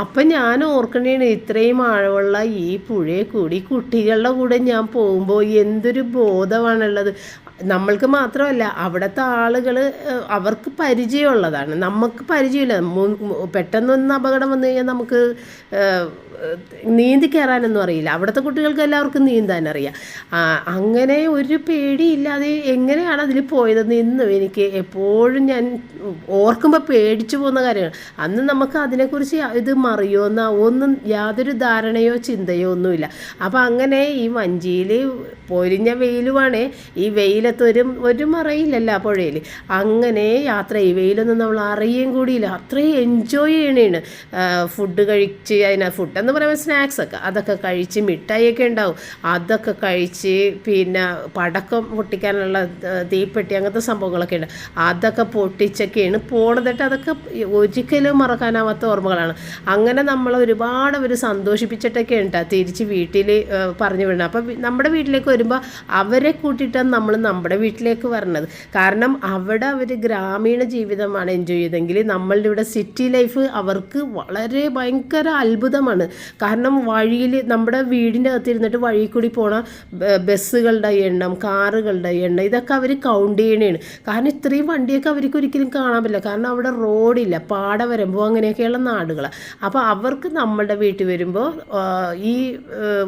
അപ്പം ഞാൻ ഓർക്കണേണ് ഇത്രയും ആഴമുള്ള ഈ പുഴയിൽ കൂടി കുട്ടികളുടെ കൂടെ ഞാൻ പോകുമ്പോൾ എന്തൊരു ബോധമാണുള്ളത് നമ്മൾക്ക് മാത്രമല്ല അവിടുത്തെ ആളുകൾ അവർക്ക് പരിചയമുള്ളതാണ്. നമുക്ക് പരിചയമില്ല. പെട്ടെന്നൊന്ന് അപകടം വന്നു കഴിഞ്ഞാൽ നമുക്ക് നീന്തി കയറാനൊന്നും അറിയില്ല. അവിടുത്തെ കുട്ടികൾക്ക് എല്ലാവർക്കും നീന്താൻ അറിയാം. അങ്ങനെ ഒരു പേടിയില്ലാതെ എങ്ങനെയാണ് അതിൽ പോയതെന്ന് ഇന്നും എനിക്ക് എപ്പോഴും ഞാൻ ഓർക്കുമ്പോൾ പേടിച്ചു പോകുന്ന കാര്യമാണ്. അന്ന് നമുക്ക് അതിനെക്കുറിച്ച് ഇത് മറിയോന്ന ഒന്നും യാതൊരു ധാരണയോ ചിന്തയോ ഒന്നുമില്ല. അപ്പോൾ അങ്ങനെ ഈ വഞ്ചിയിൽ പൊരിഞ്ഞ വെയിലുമാണ് ഈ വെയിലത്ത് ഒരു ഒരു മറയില്ലല്ല ആ പുഴയിൽ. അങ്ങനെ യാത്ര ഈ വെയിലൊന്നും നമ്മൾ അറിയുകയും കൂടിയില്ല. അത്രയും എൻജോയ് ചെയ്യണേണ്. ഫുഡ് കഴിച്ച് അതിന ഫുഡ് എന്ന് പറയുമ്പോൾ സ്നാക്സ് ഒക്കെ. അതൊക്കെ കഴിച്ച് മിഠായിയൊക്കെ ഉണ്ടാവും. അതൊക്കെ കഴിച്ച് പിന്നെ പടക്കം പൊട്ടിക്കാനുള്ള തീപ്പെട്ടി അങ്ങനത്തെ സംഭവങ്ങളൊക്കെ ഉണ്ട്. അതൊക്കെ പൊട്ടിച്ചൊക്കെയാണ് പോണതിട്ട് അതൊക്കെ ഒരിക്കലും മറക്കാനാവാത്ത ഓർമ്മകളാണ്. അങ്ങനെ നമ്മൾ ഒരുപാട് അവർ സന്തോഷിപ്പിച്ചിട്ടൊക്കെ ഉണ്ട്. തിരിച്ച് വീട്ടിൽ പറഞ്ഞു വിടണം. അപ്പം നമ്മുടെ വീട്ടിലേക്ക് വരുമ്പോൾ അവരെ കൂട്ടിയിട്ടാണ് നമ്മൾ നമ്മുടെ വീട്ടിലേക്ക് വരണത്. കാരണം അവിടെ അവർ ഗ്രാമീണ ജീവിതമാണ് എൻജോയ് ചെയ്തെങ്കിൽ നമ്മളുടെ ഇവിടെ സിറ്റി ലൈഫ് അവർക്ക് വളരെ ഭയങ്കര അത്ഭുതമാണ്. കാരണം വഴിയിൽ നമ്മുടെ വീടിന്റെ അകത്തിരുന്നിട്ട് വഴി കൂടി പോണ ബസ്സുകളുടെ എണ്ണം കാറുകളുടെ എണ്ണം ഇതൊക്കെ അവർ കൗണ്ട് ചെയ്യണേണ്. കാരണം ഇത്രയും വണ്ടിയൊക്കെ അവർക്ക് ഒരിക്കലും കാണാൻ പറ്റില്ല. കാരണം അവിടെ റോഡില്ല പാട വരുമ്പോൾ അങ്ങനെയൊക്കെയുള്ള നാടുകളാണ് അപ്പോൾ അവർക്ക് നമ്മളുടെ വീട്ടിൽ വരുമ്പോൾ ഈ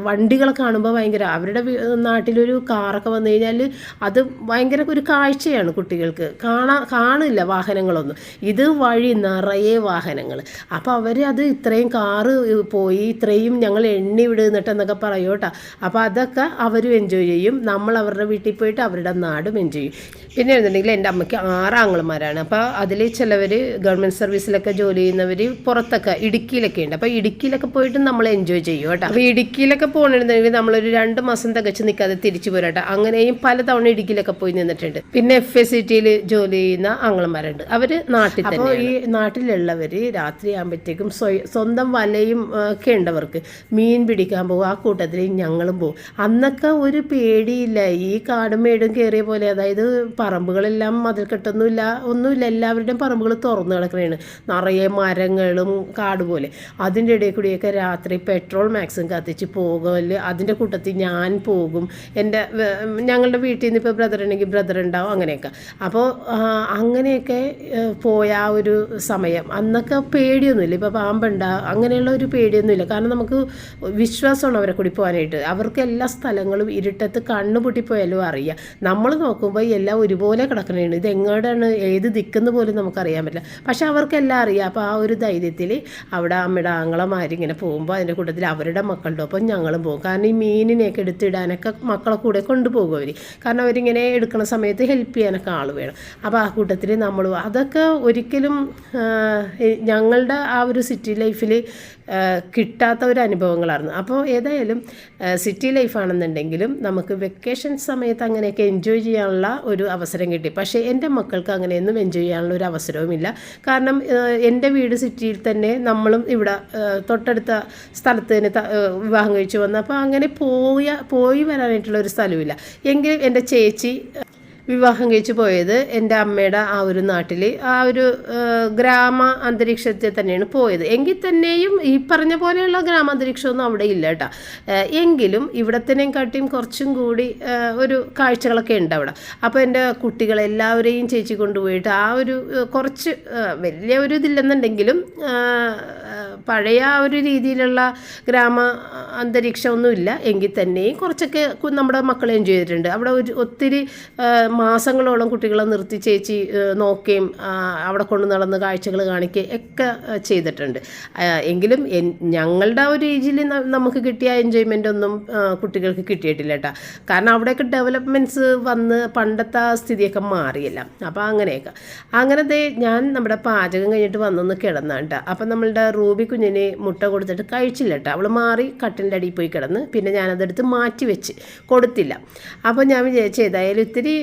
വണ്ടികളെ കാണുമ്പോൾ ഭയങ്കര അവരുടെ നാട്ടിലൊരു കാറൊക്കെ വന്നു കഴിഞ്ഞാൽ അത് ഭയങ്കര ഒരു കാഴ്ചയാണ് കുട്ടികൾക്ക്. കാണാ കാണില്ല വാഹനങ്ങളൊന്നും. ഇത് വഴി നിറയെ വാഹനങ്ങൾ. അപ്പോൾ അവർ അത് ഇത്രയും കാറ് പോയി ഇത്രയും ഞങ്ങൾ എണ്ണി വിടുന്നിട്ടെന്നൊക്കെ പറയും കേട്ടോ. അപ്പോൾ അതൊക്കെ അവരും എൻജോയ് ചെയ്യും. നമ്മൾ അവരുടെ വീട്ടിൽ പോയിട്ട് അവരുടെ നാടും എൻജോയ് ചെയ്യും. പിന്നെ എന്നുണ്ടെങ്കിൽ എന്റെ അമ്മയ്ക്ക് ആറ് ആങ്ങളമാരാണ്. അപ്പോൾ അതിൽ ചിലവർ ഗവൺമെന്റ് സർവീസിലൊക്കെ ജോലി ചെയ്യുന്നവർ പുറത്തൊക്കെ ഇടുക്കിയിലൊക്കെ ഉണ്ട്. അപ്പോൾ ഇടുക്കിയിലൊക്കെ പോയിട്ട് നമ്മൾ എൻജോയ് ചെയ്യും കേട്ടോ. അപ്പോൾ ഇടുക്കിയിലൊക്കെ പോകണമെന്നുണ്ടെങ്കിൽ നമ്മളൊരു രണ്ട് മാസം തികച്ച് നിൽക്കാതെ തിരിച്ചു പോരാട്ടോ. അങ്ങനെയും പലതവണ ഇടുക്കിയിലൊക്കെ പോയി നിന്നിട്ടുണ്ട്. പിന്നെ എഫ് എസ് സി ടിയിൽ ജോലി ചെയ്യുന്ന ആങ്ങളമാരുണ്ട്. അവർ നാട്ടിൽ തന്നെ ഈ നാട്ടിലുള്ളവർ രാത്രി ആകുമ്പോഴത്തേക്കും സ്വന്തം വലയും ഒക്കെ ഉണ്ടവർക്ക്. മീൻ പിടിക്കാൻ പോകും ആ കൂട്ടത്തിൽ ഞങ്ങളും പോകും. അന്നൊക്കെ ഒരു പേടിയില്ല. ഈ കാടും മേടും കയറിയ പോലെ അതായത് പറമ്പുകളെല്ലാം മതിൽ കെട്ടൊന്നുമില്ല ഒന്നുമില്ല. എല്ലാവരുടെയും പറമ്പുകൾ തുറന്നു കിടക്കണേണ്. നിറയെ മരങ്ങളും കാട് പോലെ. അതിന്റെ ഇടയിൽ കൂടിയൊക്കെ രാത്രി പെട്രോൾ മാക്സും കത്തിച്ച് പോകൽ അതിന്റെ കൂട്ടത്തിൽ ഞാൻ പോകും. എന്റെ ഞങ്ങളുടെ വീട്ടിൽ നിന്ന് ഇപ്പോൾ ബ്രദർ ഉണ്ടെങ്കിൽ ബ്രദർ ഉണ്ടാവും അങ്ങനെയൊക്കെ. അപ്പോൾ അങ്ങനെയൊക്കെ പോയ ആ ഒരു സമയം. അന്നൊക്കെ പേടിയൊന്നുമില്ല. ഇപ്പോൾ പാമ്പുണ്ട അങ്ങനെയുള്ള ഒരു പേടിയൊന്നുമില്ല. കാരണം നമുക്ക് വിശ്വാസമാണ് അവരെ കൂടി പോകാനായിട്ട്. അവർക്ക് എല്ലാ സ്ഥലങ്ങളും ഇരുട്ടത്ത് കണ്ണു പൊട്ടിപ്പോയാലും അറിയാം. നമ്മൾ നോക്കുമ്പോൾ എല്ലാം ഒരുപോലെ കിടക്കണേണ്. ഇത് എങ്ങോട്ടാണ് ഏത് ദിക്കെന്ന് പോലും നമുക്കറിയാൻ പറ്റില്ല. പക്ഷേ അവർക്കെല്ലാം അറിയാം. അപ്പോൾ ആ ഒരു ധൈര്യത്തിൽ അവിടെ അമ്മയുടെ ആങ്ങളമാരിങ്ങനെ പോകുമ്പോൾ അതിന്റെ കൂട്ടത്തിൽ അവരുടെ മക്കളുടെ ഒപ്പം ഞങ്ങളും പോകും. കാരണം ഈ മീനിനെയൊക്കെ എടുത്തിടാനൊക്കെ മക്കളെ കൂടെ കൊണ്ടുപോകും അവർ കാരണം അവരിങ്ങനെ എടുക്കുന്ന സമയത്ത് ഹെൽപ്പ് ചെയ്യാനൊക്കെ ആൾ വേണം. അപ്പോൾ ആ കൂട്ടത്തിൽ നമ്മൾ അതൊക്കെ ഒരിക്കലും ഞങ്ങളുടെ ആ ഒരു സിറ്റി ലൈഫിൽ കിട്ടാത്ത ഒരു അനുഭവങ്ങളായിരുന്നു. അപ്പോൾ ഏതായാലും സിറ്റി ലൈഫാണെന്നുണ്ടെങ്കിലും നമുക്ക് വെക്കേഷൻ സമയത്ത് അങ്ങനെയൊക്കെ എൻജോയ് ചെയ്യാനുള്ള ഒരു അവസരം കിട്ടി. പക്ഷേ എന്റെ മക്കൾക്ക് അങ്ങനെയൊന്നും എൻജോയ് ചെയ്യാനുള്ള ഒരു അവസരവുമില്ല. കാരണം എന്റെ വീട് സിറ്റിയിൽ തന്നെ നമ്മളും ഇവിടെ തൊട്ടടുത്ത സ്ഥലത്ത് തന്നെ വിവാഹം കഴിച്ചു വന്നു. അപ്പോൾ അങ്ങനെ പോയ പോയി വരാനായിട്ടുള്ള ഒരു സ്ഥലമില്ല എങ്കിലും എന്റെ ചേച്ചി വിവാഹം കഴിച്ച് പോയത് എന്റെ അമ്മയുടെ ആ ഒരു നാട്ടിൽ ആ ഒരു ഗ്രാമ അന്തരീക്ഷത്തിൽ തന്നെയാണ് പോയത്. എങ്കിൽ തന്നെയും ഈ പറഞ്ഞ പോലെയുള്ള ഗ്രാമാന്തരീക്ഷമൊന്നും അവിടെ ഇല്ല കേട്ടോ. എങ്കിലും ഇവിടത്തേനേയും കാട്ടിയും കുറച്ചും കൂടി ഒരു കാഴ്ചകളൊക്കെ ഉണ്ട് അവിടെ. അപ്പോൾ എന്റെ കുട്ടികളെല്ലാവരെയും ചേച്ചി കൊണ്ടുപോയിട്ട് ആ ഒരു കുറച്ച് വലിയ ഒരു ഇതില്ലെന്നുണ്ടെങ്കിലും പഴയ ആ ഒരു രീതിയിലുള്ള ഗ്രാമ അന്തരീക്ഷമൊന്നുമില്ല. എങ്കിൽ തന്നെയും കുറച്ചൊക്കെ നമ്മുടെ മക്കൾ എൻജോയ് ചെയ്തിട്ടുണ്ട്. അവിടെ ഒരു ഒത്തിരി മാസങ്ങളോളം കുട്ടികളെ നിർത്തി ചേച്ചി നോക്കുകയും അവിടെ കൊണ്ട് നടന്ന് കാഴ്ചകൾ കാണിക്കുകയും ഒക്കെ ചെയ്തിട്ടുണ്ട്. എങ്കിലും ഞങ്ങളുടെ ഒരു ഏജിൽ നമുക്ക് കിട്ടിയ എൻജോയ്മെന്റ് ഒന്നും കുട്ടികൾക്ക് കിട്ടിയിട്ടില്ല കേട്ടോ. കാരണം അവിടെയൊക്കെ ഡെവലപ്മെന്റ്സ് വന്ന് പണ്ടത്തെ ആ സ്ഥിതിയൊക്കെ മാറിയില്ല. അപ്പോൾ അങ്ങനെയൊക്കെ. അങ്ങനത്തെ ഞാൻ നമ്മുടെ പാചകം കഴിഞ്ഞിട്ട് വന്നൊന്ന് കിടന്നാണ് കേട്ടോ. അപ്പം നമ്മളുടെ റൂബി കുഞ്ഞിന് മുട്ട കൊടുത്തിട്ട് കഴിച്ചില്ല കേട്ടോ. അവൾ മാറി കട്ടിന്റെ അടിയിൽ പോയി കിടന്ന്. പിന്നെ ഞാനതെടുത്ത് മാറ്റി വെച്ച് കൊടുത്തില്ല. അപ്പോൾ ഞാൻ വിചാരിച്ചു ഏതായാലും ഇത്തിരി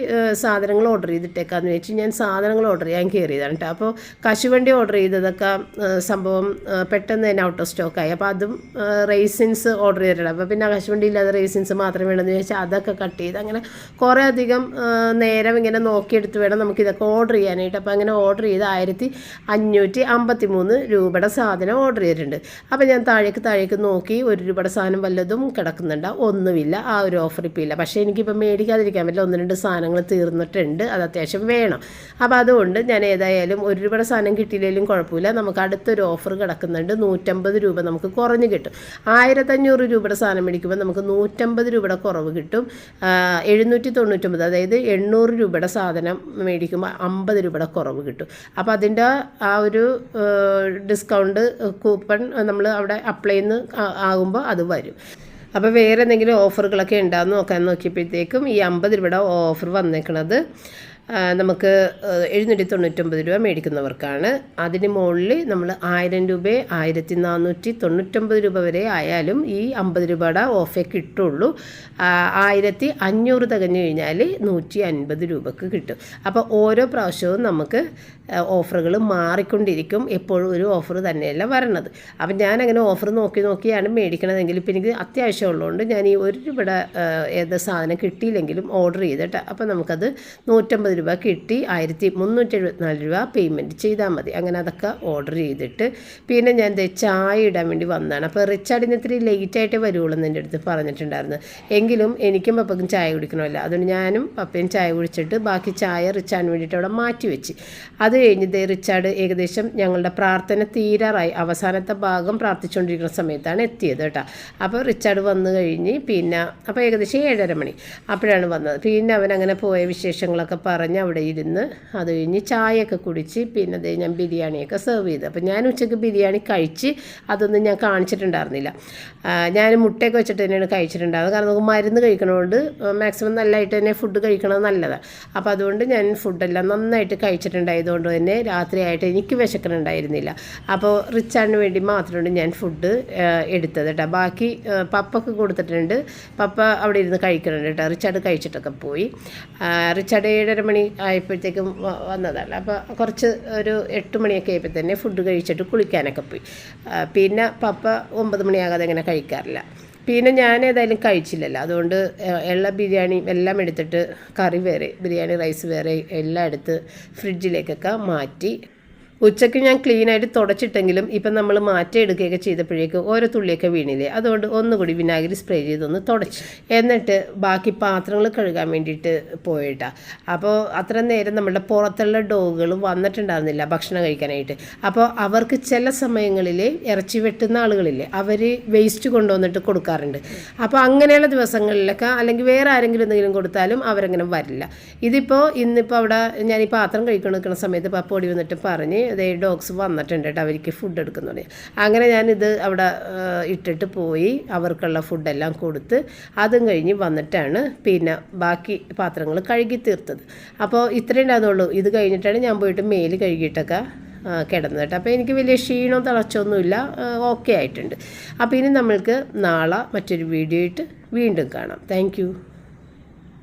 സാധനങ്ങൾ ഓർഡർ ചെയ്തിട്ടേക്കാന്ന് വെച്ച് ഞാൻ സാധനങ്ങൾ ഓർഡർ ചെയ്യാൻ കയറിയതാണ് കേട്ടോ അപ്പോൾ കശുവണ്ടി ഓർഡർ ചെയ്തതൊക്കെ സംഭവം പെട്ടെന്ന് തന്നെ ഔട്ട് ഓഫ് സ്റ്റോക്കായി അപ്പോൾ അതും റേസിൻസ് ഓർഡർ ചെയ്തിട്ടുണ്ട് അപ്പോൾ പിന്നെ കശുവണ്ടി ഇല്ലാതെ റേസിൻസ് മാത്രം വേണമെന്ന് ചോദിച്ചാൽ അതൊക്കെ കട്ട് ചെയ്ത് അങ്ങനെ കുറേ അധികം നേരം ഇങ്ങനെ നോക്കിയെടുത്ത് വേണം നമുക്ക് ഇതൊക്കെ ഓർഡർ ചെയ്യാനായിട്ട്. അപ്പോൾ അങ്ങനെ ഓർഡർ ചെയ്ത് ആയിരത്തി അഞ്ഞൂറ്റി അമ്പത്തി മൂന്ന് രൂപയുടെ സാധനം ഓർഡർ ചെയ്തിട്ടുണ്ട്. അപ്പോൾ ഞാൻ താഴേക്ക് താഴേക്ക് നോക്കി ഒരു രൂപയുടെ സാധനം വല്ലതും കിടക്കുന്നുണ്ട്? ഒന്നുമില്ല. ആ ഒരു ഓഫർ ഇപ്പോൾ ഇല്ല. പക്ഷേ എനിക്കിപ്പോൾ മേടിക്കാതിരിക്കാൻ പറ്റില്ല. ഒന്ന് രണ്ട് സാധനങ്ങൾ തീർന്നിട്ടുണ്ട്. അത് അത്യാവശ്യം വേണം. അപ്പോൾ അതുകൊണ്ട് ഞാൻ ഏതായാലും ഒരു രൂപയുടെ സാധനം കിട്ടിയില്ലെങ്കിലും കുഴപ്പമില്ല. നമുക്ക് അടുത്തൊരു ഓഫർ കിടക്കുന്നുണ്ട്. നൂറ്റമ്പത് രൂപ നമുക്ക് കുറഞ്ഞ് കിട്ടും. ആയിരത്തഞ്ഞൂറ് രൂപയുടെ സാധനം മേടിക്കുമ്പോൾ നമുക്ക് നൂറ്റമ്പത് രൂപയുടെ കുറവ് കിട്ടും. എഴുന്നൂറ്റി തൊണ്ണൂറ്റൊമ്പത് അതായത് എണ്ണൂറ് രൂപയുടെ സാധനം മേടിക്കുമ്പോൾ അമ്പത് രൂപയുടെ കുറവ് കിട്ടും. അപ്പോൾ അതിന്റെ ആ ഒരു ഡിസ്കൗണ്ട് കൂപ്പൺ നമ്മൾ അവിടെ അപ്ലൈ ചെയ്യുന്ന ആകുമ്പോൾ അത് വരും. അപ്പോൾ വേറെ എന്തെങ്കിലും ഓഫറുകളൊക്കെ ഉണ്ടാകുന്ന നോക്കാൻ നോക്കിയപ്പോഴത്തേക്കും ഈ അമ്പത് രൂപയുടെ ഓഫർ വന്നേക്കണത് നമുക്ക് എഴുന്നൂറ്റി തൊണ്ണൂറ്റൊമ്പത് രൂപ മേടിക്കുന്നവർക്കാണ്. അതിന് മുകളിൽ നമ്മൾ ആയിരം രൂപ ആയിരത്തി നാനൂറ്റി തൊണ്ണൂറ്റൊമ്പത് രൂപ വരെ ആയാലും ഈ അമ്പത് രൂപയുടെ ഓഫേ കിട്ടുള്ളൂ. ആയിരത്തി അഞ്ഞൂറ് തികഞ്ഞു കഴിഞ്ഞാൽ നൂറ്റി അൻപത് രൂപക്ക് കിട്ടും. അപ്പോൾ ഓരോ പ്രാവശ്യവും നമുക്ക് ഓഫറുകൾ മാറിക്കൊണ്ടിരിക്കും. എപ്പോഴും ഒരു ഓഫർ തന്നെയല്ല വരണത്. അപ്പം ഞാനങ്ങനെ ഓഫർ നോക്കി നോക്കിയാണ് മേടിക്കണതെങ്കിൽ ഇപ്പം എനിക്ക് അത്യാവശ്യമുള്ളതുകൊണ്ട് ഞാൻ ഈ ഒരു ആ, ഏത് സാധനം കിട്ടിയില്ലെങ്കിലും ഓർഡർ ചെയ്തിട്ട് അപ്പം നമുക്കത് നൂറ്റമ്പത് രൂപ കിട്ടി. ആയിരത്തി മുന്നൂറ്റി എഴുപത്തിനാല് രൂപ പേയ്മെന്റ് ചെയ്താൽ മതി. അങ്ങനെ അതൊക്കെ ഓർഡർ ചെയ്തിട്ട് പിന്നെ ഞാൻ ചായ ഇടാൻ വേണ്ടി വന്നതാണ്. അപ്പോൾ റിച്ചാർഡിന് ഇത്തിരി ലേറ്റായിട്ടേ വരുള്ളൂ എന്ന് എന്റെ അടുത്ത് പറഞ്ഞിട്ടുണ്ടായിരുന്നു. എങ്കിലും എനിക്കും പപ്പക്കും ചായ കുടിക്കണമല്ല. അതുകൊണ്ട് ഞാനും പപ്പയും ചായ കുടിച്ചിട്ട് ബാക്കി ചായ റിച്ചാൻ വേണ്ടിയിട്ട് അവിടെ മാറ്റി വെച്ച്. അത് കഴിഞ്ഞ് റിച്ചാർഡ് ഏകദേശം ഞങ്ങളുടെ പ്രാർത്ഥന തീരാറായി. അവസാനത്തെ ഭാഗം പ്രാർത്ഥിച്ചുകൊണ്ടിരിക്കുന്ന സമയത്താണ് എത്തിയത് കേട്ടോ. അപ്പോൾ റിച്ചാർഡ് വന്നു കഴിഞ്ഞ് പിന്നെ അപ്പോൾ ഏകദേശം ഏഴര മണി അപ്പോഴാണ് വന്നത്. പിന്നെ അവൻ അങ്ങനെ പോയ വിശേഷങ്ങളൊക്കെ പറഞ്ഞ് അവിടെ ഇരുന്ന് അത് കഴിഞ്ഞ് ചായയൊക്കെ കുടിച്ച് പിന്നെ ദേ ഞാൻ ബിരിയാണിയൊക്കെ സെർവ് ചെയ്തു. അപ്പോൾ ഞാൻ ഉച്ചയ്ക്ക് ബിരിയാണി കഴിച്ച് അതൊന്നും ഞാൻ കാണിച്ചിട്ടുണ്ടായിരുന്നില്ല. ഞാൻ മുട്ടയൊക്കെ വെച്ചിട്ട് തന്നെയാണ് കഴിച്ചിട്ടുണ്ടായിരുന്നത്. കാരണം നമുക്ക് മരുന്ന് കഴിക്കണതുകൊണ്ട് മാക്സിമം നല്ലതായിട്ട് തന്നെ ഫുഡ് കഴിക്കണത് നല്ലതാണ് അപ്പോൾ അതുകൊണ്ട് ഞാൻ ഫുഡെല്ലാം നന്നായിട്ട് കഴിച്ചിട്ടുണ്ടായതുകൊണ്ട് തന്നെ രാത്രിയായിട്ട് എനിക്ക് വിശക്കണുണ്ടായിരുന്നില്ല. അപ്പോൾ റിച്ചാണിന് വേണ്ടി മാത്രമാണ് ഞാൻ ഫുഡ് എടുത്തത് കേട്ടോ. ബാക്കി പപ്പക്ക് കൊടുത്തിട്ടുണ്ട്. പപ്പ അവിടെ ഇരുന്ന് കഴിക്കുന്നുണ്ട് കേട്ടോ. റിച്ചാർഡ് കഴിച്ചിട്ടൊക്കെ പോയി. റിച്ചാർഡ് ഏഴര മണി ആയപ്പോഴത്തേക്കും വന്നതാണ് അപ്പോൾ കുറച്ച് ഒരു എട്ട് മണിയൊക്കെ ആയപ്പോൾ തന്നെ ഫുഡ് കഴിച്ചിട്ട് കുളിക്കാനൊക്കെ പോയി. പിന്നെ പപ്പ ഒമ്പത് മണിയാകാതെ അങ്ങനെ കഴിക്കാറില്ല. പിന്നെ ഞാൻ ഏതായാലും കഴിച്ചില്ലല്ലോ. അതുകൊണ്ട് എല്ലാ ബിരിയാണി എല്ലാം എടുത്തിട്ട് കറി വേറെ ബിരിയാണി റൈസ് വേറെ എല്ലാം എടുത്ത് ഫ്രിഡ്ജിലേക്കൊക്കെ മാറ്റി ഉച്ചയ്ക്ക് ഞാൻ ക്ലീനായിട്ട് തുടച്ചിട്ടെങ്കിലും ഇപ്പം നമ്മൾ മാറ്റം എടുക്കുകയൊക്കെ ചെയ്തപ്പോഴേക്കും ഓരോ തുള്ളിയൊക്കെ വീണില്ലേ? അതുകൊണ്ട് ഒന്നുകൂടി വിനാഗിരി സ്പ്രേ ചെയ്തൊന്ന് തുടച്ചു. എന്നിട്ട് ബാക്കി പാത്രങ്ങൾ കഴുകാൻ വേണ്ടിയിട്ട് പോയിട്ടാ. അപ്പോൾ അത്ര നേരം നമ്മുടെ പുറത്തുള്ള ഡോഗുകൾ വന്നിട്ടുണ്ടായിരുന്നില്ല ഭക്ഷണം കഴിക്കാനായിട്ട്. അപ്പോൾ അവർക്ക് ചില സമയങ്ങളിൽ ഇറച്ചി വെട്ടുന്ന ആളുകളില്ലേ അവർ വേസ്റ്റ് കൊണ്ടുവന്നിട്ട് കൊടുക്കാറുണ്ട്. അപ്പോൾ അങ്ങനെയുള്ള ദിവസങ്ങളിലൊക്കെ അല്ലെങ്കിൽ വേറെ ആരെങ്കിലും എന്തെങ്കിലും കൊടുത്താലും അവരങ്ങനെ വരില്ല. ഇതിപ്പോൾ ഇന്നിപ്പോൾ അവിടെ ഞാൻ ഈ പാത്രം കഴിക്കാൻ നിൽക്കുന്ന സമയത്ത് പപ്പ ഓടി വന്നിട്ട് പറഞ്ഞ് ഇതേ ഡോഗ്സ് വന്നിട്ടുണ്ട് കേട്ടോ അവർക്ക് ഫുഡ് എടുക്കുന്നുണ്ട്. അങ്ങനെ ഞാനിത് അവിടെ ഇട്ടിട്ട് പോയി അവർക്കുള്ള ഫുഡെല്ലാം കൊടുത്ത് അതും കഴിഞ്ഞ് വന്നിട്ടാണ് പിന്നെ ബാക്കി പാത്രങ്ങൾ കഴുകി തീർത്തത്. അപ്പോൾ ഇത്രയും ഉണ്ടാകുന്നുള്ളൂ ഇത് കഴിഞ്ഞിട്ടാണ് ഞാൻ പോയിട്ട് മേൽ കഴുകിയിട്ടൊക്കെ കിടന്നത് കേട്ടോ. അപ്പോൾ എനിക്ക് വലിയ ക്ഷീണവും തളച്ചൊന്നുമില്ല ഓക്കെ ആയിട്ടുണ്ട്. അപ്പോൾ ഇനി നമ്മൾക്ക് നാളെ മറ്റൊരു വീഡിയോ ആയിട്ട് വീണ്ടും കാണാം. താങ്ക്